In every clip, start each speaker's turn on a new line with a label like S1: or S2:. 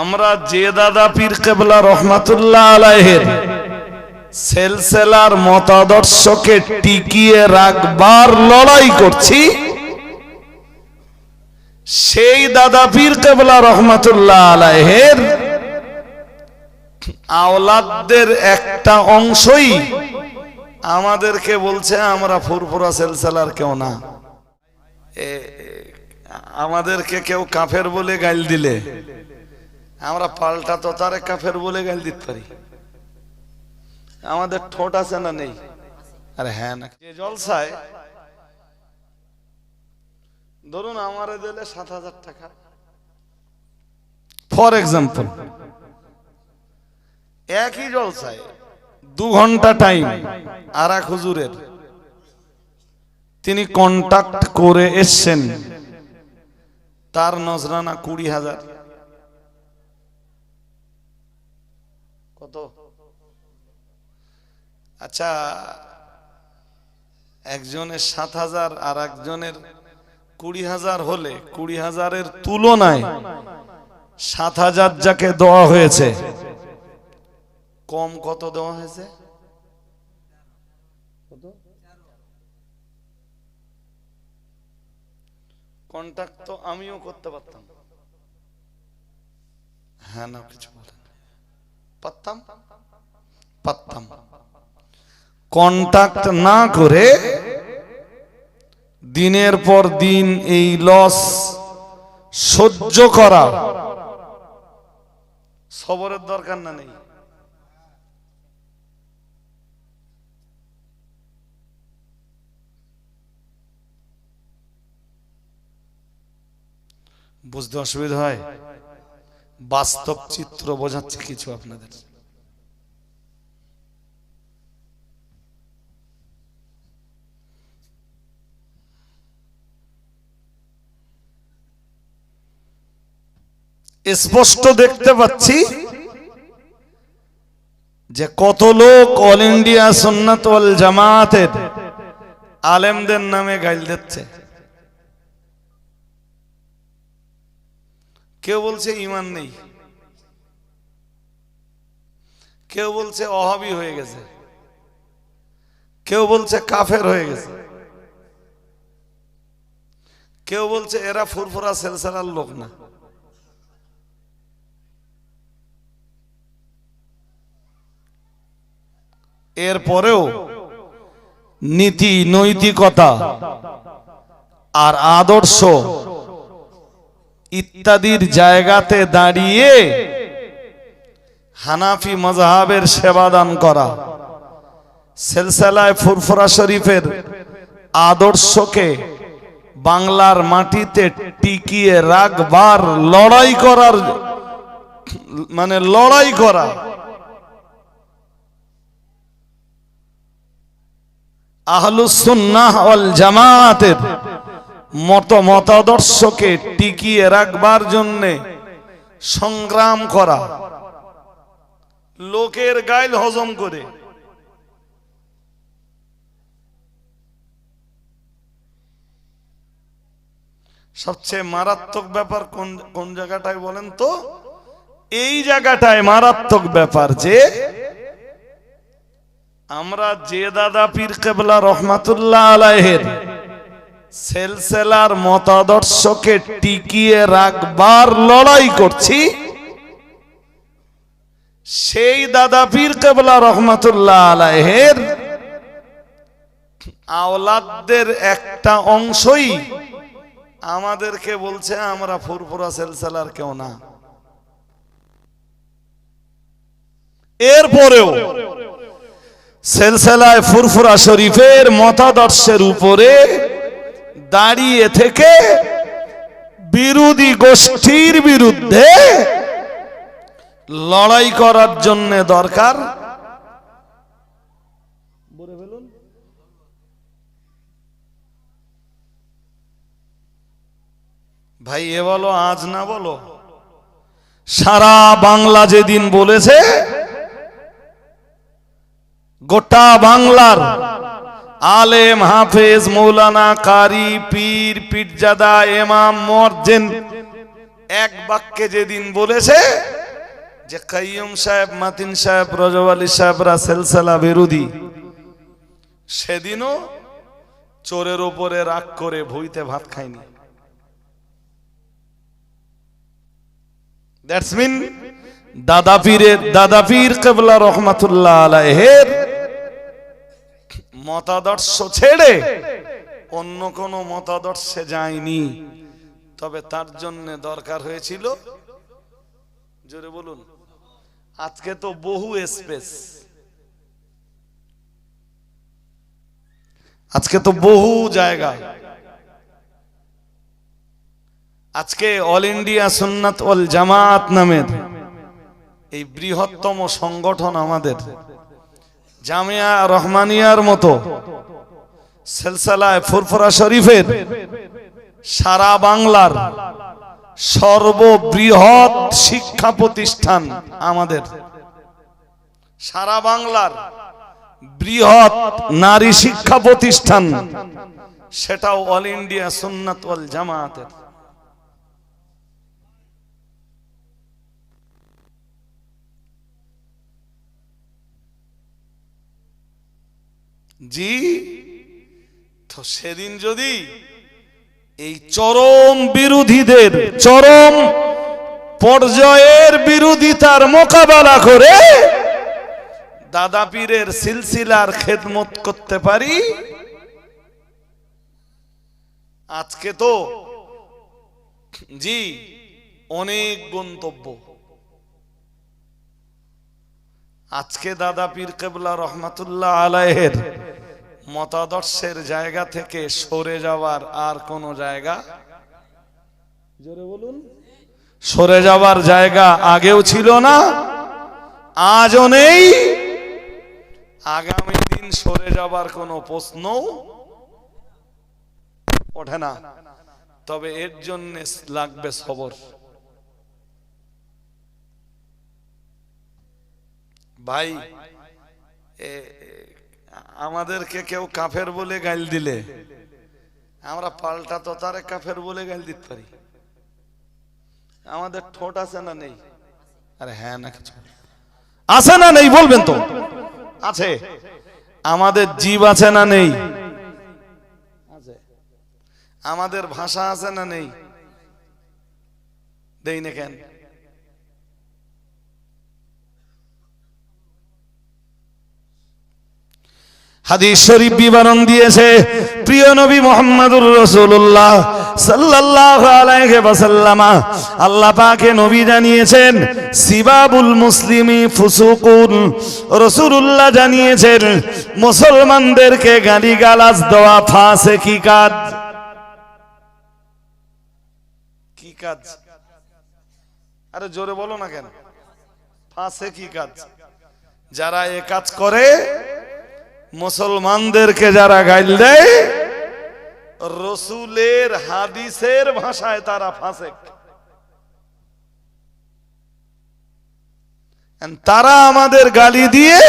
S1: আমরা যে দাদা পীর কেবলা রহমাতুল্লাহ আলাইহের সেলসেলার মতাদর্শকে টিকিয়ে রাখবার লড়াই করছি, সেই দাদা পীর কেবলা রহমাতুল্লাহ আলাইহের আওলাদদের একটা অংশই আমাদেরকে বলছে, আমরা ফুরফুরা সেলসেলার কেউ না। আমাদেরকে কেউ কাফের বলে গাইল দিলে। আমরা পাল্টা তো তারে কাফের বলে গাইল দিতে পারি। আমাদের ঠোঁট আছে না নেই? আরে হ্যাঁ না। যে জলসায়, ধরুন আমারে দিলে সাত হাজার টাকা। ফর এক্সাম্পল একই জলসায় দু ঘণ্টা টাইম আর এক হুজুরের। তিনি কন্টাক্ট করে এসছেন। তার নজরানা কুড়ি হাজার। কত? আচ্ছা একজনের সাত হাজার আর একজনের কুড়ি হাজার হলে কুড়ি হাজারের তুলনায় সাত হাজার যাকে দেওয়া হয়েছে, কম কত দেওয়া হয়েছে? কন্ট্যাক্ট তো আমিও করতে পারতাম। হ্যাঁ না কিছু বলেন। পারতাম কন্টাক্ট না করে দিনের পর দিন এই লস সহ্য করা। সবরের দরকার না নেই। বুঝতে অসুবিধা হয়? বাস্তব চিত্র বোঝাচ্ছে কিছু আপনাদের। স্পষ্ট দেখতে পাচ্ছি যে কত লোক অল ইন্ডিয়া সুন্নাত ওয়াল জামাতের আলেমদের নামে গাইল দিচ্ছে। কেউ বলছে ইমান নেই। কেউ বলছে অহাবি হয়ে গেছে। কেউ বলছে কাফের হয়ে গেছে। কেউ বলছে এরা ফুরফুরা সেলসেলার লোক না। এরপরেও নীতি, নৈতিকতা আর আদর্শ ইত্যাদির জায়গাতে দাঁড়িয়ে হানাফি মজাহাবের সেবাদান করা। সেলসেলায় ফুরফুরা শরীফের আদর্শকে বাংলার মাটিতে টিকিয়ে রাখবার, লড়াই করার মানে লড়াই করা। আহলুসুন্নাহ ওয়াল জামাতের মত মতাদর্শকে টিকিয়ে রাখবার জন্যে সংগ্রাম করা, লোকের গাইল হজম করে। সবচেয়ে মারাত্মক ব্যাপার কোন কোন জায়গাটায় বলেন তো? এই জায়গাটায় মারাত্মক ব্যাপার যে, আমরা যে দাদা পীর কেবলা রহমাতুল্লাহ আলাইহের সেলসেলার মতাদর্শকে টিকিয়ে রাখবার লড়াই করছি। সেই দাদা পীর কেবলা রহমাতুল্লাহ আলাইহের আওলাদদের একটা অংশই আমাদেরকে বলছে, আমরা ফুরফুরা সেলসেলার কেউ না। এরপরেও সেলসেলায় ফুরফুরা শরীফের মতাদর্শের উপরে দাঁড়িয়ে থেকে বিরোধী গোষ্ঠীর বিরুদ্ধে লড়াই করার জন্য দরকার। ভাই, এ বলো, আজ না বলো? সারা বাংলা যেদিন বলেছে, গোটা বাংলার আলেম হাফেজ মৌলানা কারি পীর পীরজাদা এমাম মর্জেন এক বাক্যে যেদিন বলেছে যে কাইয়ুম সাহেব, মাতিন সাহেব, রজব আলী সাহেবরা সেলসালা বিরোধী। সেদিনও চোরের ওপরে রাগ করে ভুইতে ভাত খায়নি। দ্যাটস মিন দাদা পীরের, দাদা পীর কেবলা রহমাতুল্লাহ আলাইহের। মতাদর্শ ছেড়ে অন্য কোনো মতাদর্শে যায়নি। তবে তার জন্য দরকার হয়েছিল জোরে বলুন আজকে তো বহু স্পেস আজকে তো বহু জায়গা। আজকে অল ইন্ডিয়া সুন্নাত অল জামাত নামের এই বৃহত্তম সংগঠন আমাদের। জামিয়া রহমানিয়ার মতো সেলসালায় ফুরফুরা শরীফের সারা বাংলার সর্ববৃহৎ শিক্ষা প্রতিষ্ঠান আমাদের। সারা বাংলার বৃহৎ নারী শিক্ষা প্রতিষ্ঠান, সেটাও অল ইন্ডিয়া সুন্নাত জামাতের। জি? তো সেদিন যদি এই চরম বিরোধীদের, চরম পর্যায়ের বিরোধিতার মোকাবেলা করে দাদা পীরের সিলসিলার খেদমত করতে পারি? আজকে তো জি, অনেক গন্তব্য। আজকে দাদা পীর কেবলা রহমাতুল্লাহ আলাইহের মতাদর্শের জায়গা থেকে সরে যাওয়ার আর কোন জায়গা? জোরে বলুন। সরে যাওয়ার জায়গা আগেও ছিল না আজও নেই। আগামী দিন সরে যাবার কোনো প্রশ্ন ওঠে না। তবে এর জন্য লাগবে সবর। ভাই আমাদেরকে কেউ কাফের বলে গাইল দিলে। আমরা পাল্টা তো তারে কাফের বলে গাইল দিতে পারি। আমাদের ঠোঁট আছে না নেই? আরে হ্যাঁ না কিছু। আছে না নেই বলবেন তো? আছে। আমাদের জীব আছে না নেই? আমাদের ভাষা আছে না নেই? দেই না কেন? হাদিস শরীফ বিবরণ দিয়েছে, প্রিয় নবী মোহাম্মদুর রাসূলুল্লাহ সাল্লাল্লাহু আলাইহি ওয়াসাল্লাম, আল্লাহ নবী জানিয়েছেন, সিবাবুল মুসলিমি ফুসুকুন। রাসূলুল্লাহ জানিয়েছেন, মুসলমানদেরকে গালিগালাজ দেওয়া ফাঁসে কি কাজ? কি কাজ? আরে জোরে বলো না কেন? ফাঁসে কি কাজ? যারা এ কাজ করে মুসলমানদেরকে যারা গাইল দেয়, রসুলের হাদিসের ভাষায় তারা ফাঁসে তারা আমাদের গালি দিয়ে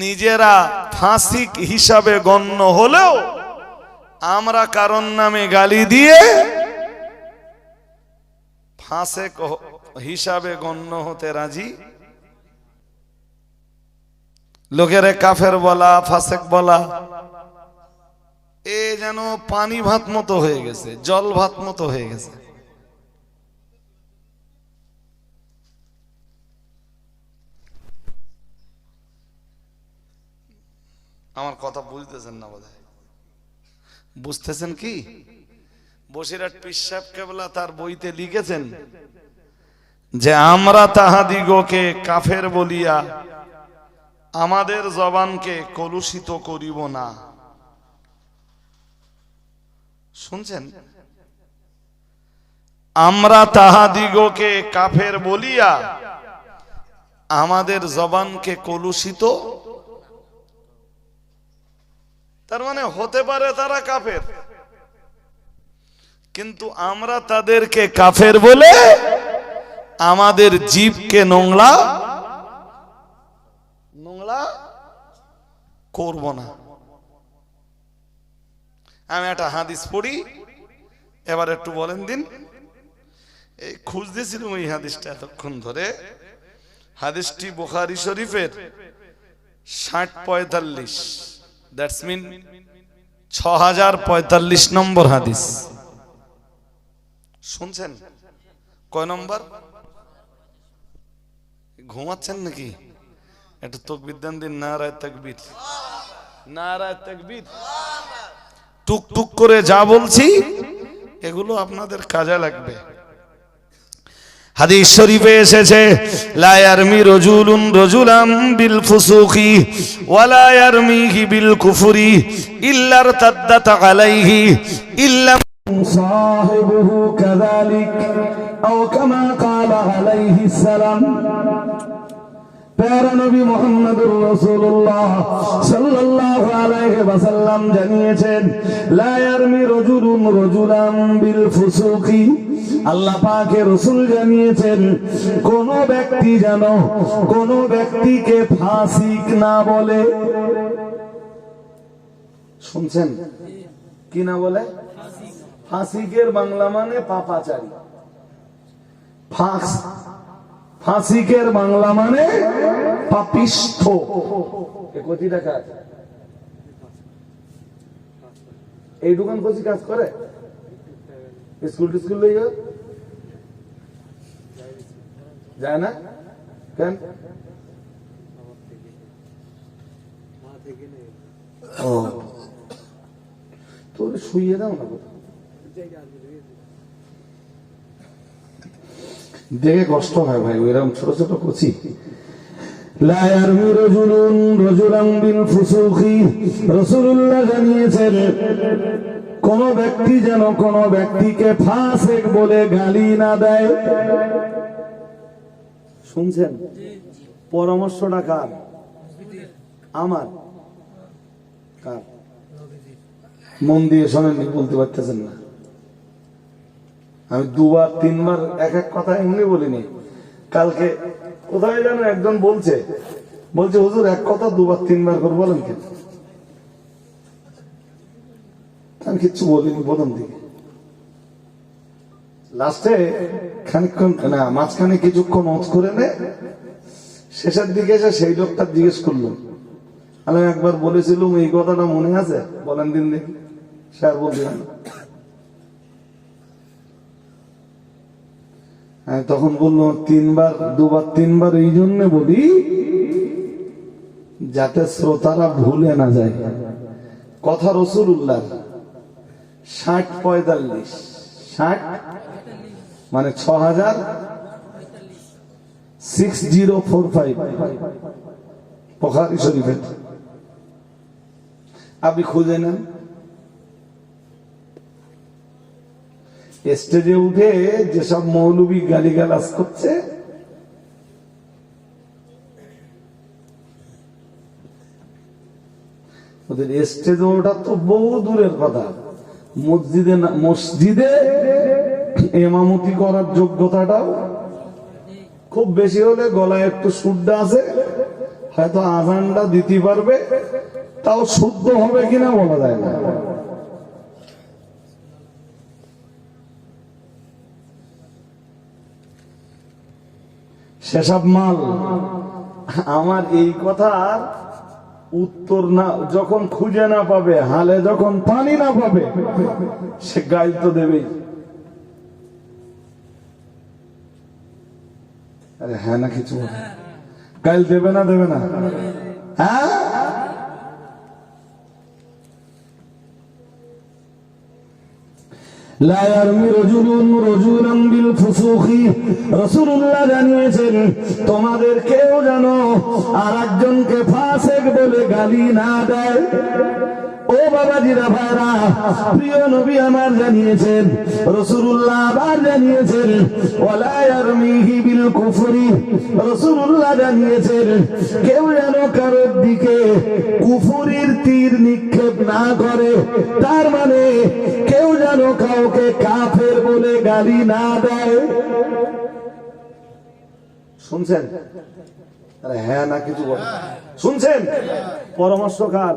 S1: নিজেরা ফাঁসিক হিসাবে গণ্য হলেও আমরা কারণ নামে গালি দিয়ে ফাঁসেক হিসাবে গণ্য হতে রাজি লোকেরে কাফের বলা, ফাসেক বলা, এ যেন পানি ভাত মতো হয়ে গেছে, জল ভাত মতো হয়ে গেছে। আমার কথা বুঝতেছেন না বোধ বুঝতেছেন কি? বসিরাট পিসাব কেবলা তার বইতে লিখেছেন যে, আমরা তাহাদিগকে কাফের বলিয়া আমাদের জবানকে কলুষিত করিব না। শুনছেন? আমরা তাহাদিগকে কাফের বলিয়া আমাদের জবানকে কলুষিত? তার মানে হতে পারে তারা কাফের। কিন্তু আমরা তাদেরকে কাফের বলে আমাদের জীবকে নোংলা করব না। আমি একটা হাদিস পড়ি, এবার একটু বলেন দিন। এই খুঁজতেছিলাম এই হাদিসটা এতক্ষণ ধরে। হাদিসটি বুখারি শরীফের ষাট পঁয়তাল্লিশ। দ্যাটস মিন ছ হাজার পঁয়তাল্লিশ নম্বর হাদিস। শুনছেন? কয় নম্বর? ঘুমাচ্ছেন নাকি? একটা তকবির দেন দিন নারায় তকবির। নারায় তকবির। টুক করে যা বলছি, এগুলো আপনাদের কাজে লাগবে। হাদিস শরীফে এসেছে, লা ইয়ারমি রজুলুন রজুলাম বিল ফুসুকি ওয়া লা ইয়ারমিহি বিল কুফুরি ইল্লার তাদাত আলাইহি ইল্লা
S2: সাহিবুহু কাযালিক, আও কামা ক্বালা আলাইহি সালাম। জানিয়েছেন কোন ব্যক্তি যেন কোন ব্যক্তিকে ফাসিক না বলে। শুনছেন? কি না বলে? ফাসিকের বাংলা মানে পাপাচারী। ফাসিকের বাংলা মানে এই দোকান কচি কাজ করে? স্কুল টিস্কুল লইয়া? যায় না? কেন? তোর শুইয়ে দাও না দেখে কষ্ট হয় ভাই, ওইরকম ছোট ছোট কচি। কোন ব্যক্তি যেন কোন ব্যক্তিকে ফাসিক বলে গালি না দেয়। শুনছেন? পরামর্শটা কার? আমার। কার? মন দিয়ে শোনেননি, বলতে পারতেছেন না। আমি দুবার, তিনবার এক এক কথা এমনি বলিনি। কালকে কোথায় যেন একজন বলছে বলছে, হুজুর, এক কথা দুবার, তিনবার করে বলেন কেন? আমি কিচ্ছু বলিনি প্রথম দিকে। লাস্টে খানিকক্ষণ, না, মাঝখানে কিছুক্ষণ ওঁত করে নে, শেষের দিকে এসে সেই লোকটা জিজ্ঞেস করল। আমি একবার বলেছিলাম, এই কথাটা মনে আছে? বলেন দিন দিন। স্যার বলছিলাম তখন বলল, তিনবার, দুবার, তিনবার এই জন্য বলি, যাতে শ্রোতারা ভুলে না যায়। কথা রসুল উল্লাহ ষাট পঁয়তাল্লিশ, ষাট মানে ছ হাজার সিক্স জিরো ফোর ফাইভ, পখারি শরীফের। আপনি খুঁজে নেন। স্টেজে উঠে যেসব মৌলবী গালিগালাজ করছে, ওদের স্টেজে ওঠা তো বহু দূরের কথা। মসজিদে মসজিদে এমামতি করার যোগ্যতাটাও খুব বেশি হলে গলায় একটু শুদ্ধ আছে, হয়তো আজানটা দিতে পারবে, তাও শুদ্ধ হবে কিনা বলা যায় না। সেসব মাল। আমার এই কথার উত্তর না, যখন খুঁজে না পাবে, হালে যখন পানি না পাবে, সে গাইল তো দেবেই। হ্যাঁ না কিছু। গাইল দেবে না দেবে না। হ্যাঁ? লা يرمي رجل رجلا بالفسوخ رسول الله জানিয়েছেন, তোমাদের কেউ জানো আর আরেকজনকে ফাসেক বলে গালি না দেয়। ও বাবাজিরা ভাইরা, প্রিয় নবী আমার জানিয়েছেন, রাসূলুল্লাহ আবার জানিয়েছেন, ওয়ালা ইয়ারমিহি বিল কুফরি। রাসূলুল্লাহ জানিয়েছেন, কেউ যেন কারোর দিকে কুফরির তীর নিক্ষেপ না করে, তার মানে কেউ যেন কাউকে কাফের বলে গালি না দেয়। শুনছেন? হ্যাঁ না, কিছু শুনছেন? পরামর্শ কার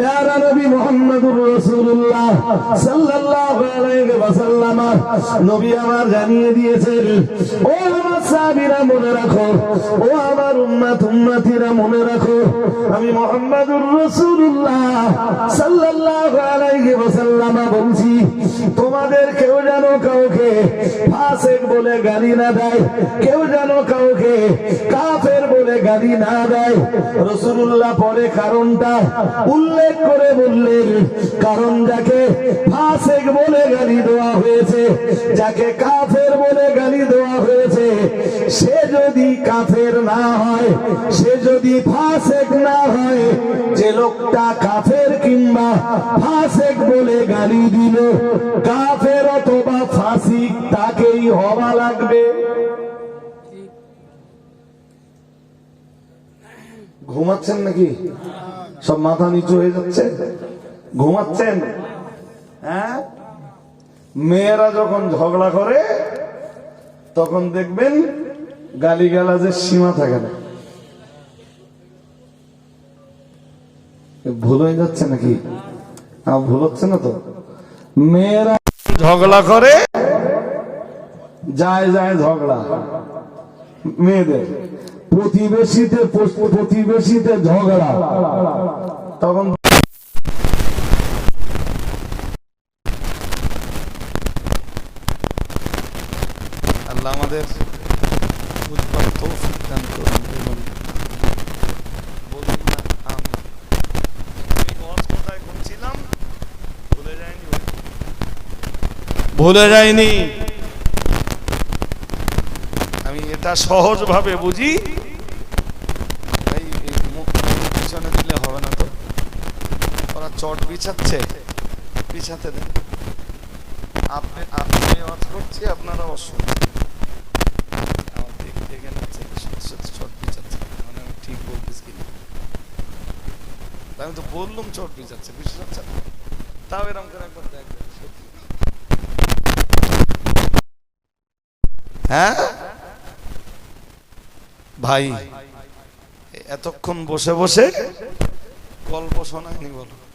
S2: প্যারা নবী নবী আমার জানিয়ে দিয়েছেন, ও মনে রাখো, ও আমার মনে রাখো, আমি মোহাম্মদুর ওয়াসাল্লাম বলছি, তোমাদের কেউ যেন কাউকে বলে গালি না দেয়, কেউ যেন কাউকে কাফের বলে গালি না দেয়। রাসূলুল্লাহ পরে কারণটা উল্লেখ করে বললেন, কারণ যাকে ফাসেক বলে গালি দেওয়া হয়েছে, যাকে কাফের বলে গালি দেওয়া হয়েছে, সে যদি কাফের না হয়, সে যদি ফাসেক না হয়, যে লোকটা কাফের কিংবা ফাসেক বলে গালি দিল, কাফের অথবা ফাসিক তাকেই হওয়া লাগবে। ঘুমাচ্ছেন নাকি? সব মাথা নিচু হয়ে যাচ্ছে। ঘুমাচ্ছেন? হ্যাঁ? মেয়েরা যখন ঝগড়া করে, তখন দেখবেন গালি গালাজের সীমা থাকে না। ভুল হয়ে যাচ্ছে নাকি? ভুল হচ্ছে না তো? মেয়েরা
S1: ঝগড়া করে,
S2: যায় যায় ঝগড়া। মেয়েদের। প্রতিবেশীতে প্রতিবেশীতে ঝগড়া। তখন
S1: আল্লাহ আমাদের বুঝবার তৌফিক দান করুন এবং বলুন না আমি আমি ওয়াজ কোথায় করছিলাম ভুলে যায়নি ভুলে যায়নি। আমি এটা সহজভাবে বুঝি ভাই এই মুখ পিছনে দিলে হবে না তো ওরা চট বিছাচ্ছে। বিছাতে দেন। আপনি আপনি করছি, আপনারা বিছাচ্ছে। মানে আমি ঠিক আমি তো বললাম চট বিছাচ্ছে, বিশ্বাস তাও এরকম করে একবার দেখবেন। হ্যাঁ? ভাই, এতক্ষণ বসে বসে গল্প শোনায়নি বলো।